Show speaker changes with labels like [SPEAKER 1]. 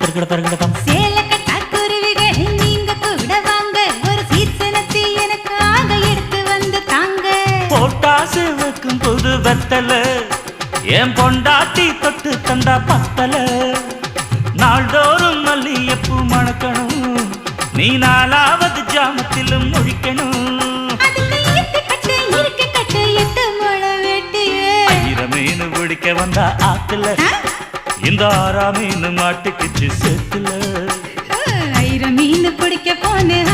[SPEAKER 1] தருகிட தருகிட தம்
[SPEAKER 2] சேல கட்டா குருவிகள் நீங்க கூட வாங்க. ஒரு சீசனத்தை எனக்காக எடுத்து வந்து தாங்க.
[SPEAKER 1] போட்டாசு வைக்கும் புது வெத்தல என் பொண்டாட்டி தொட்டு தந்தா பத்தல. நாள்தோறும் மல்லியப்பூ மணக்கணும் நீ நாலாவது ஜாமத்திலும் முழிக்கணும். ஆயிரம் மீன் பிடிக்க வந்தா ஆத்துல இந்த ஆறாம் மீன் மாட்டுக்குச்சு செத்துல
[SPEAKER 2] ஆயிரம் மீன் பிடிக்க
[SPEAKER 1] போனேன்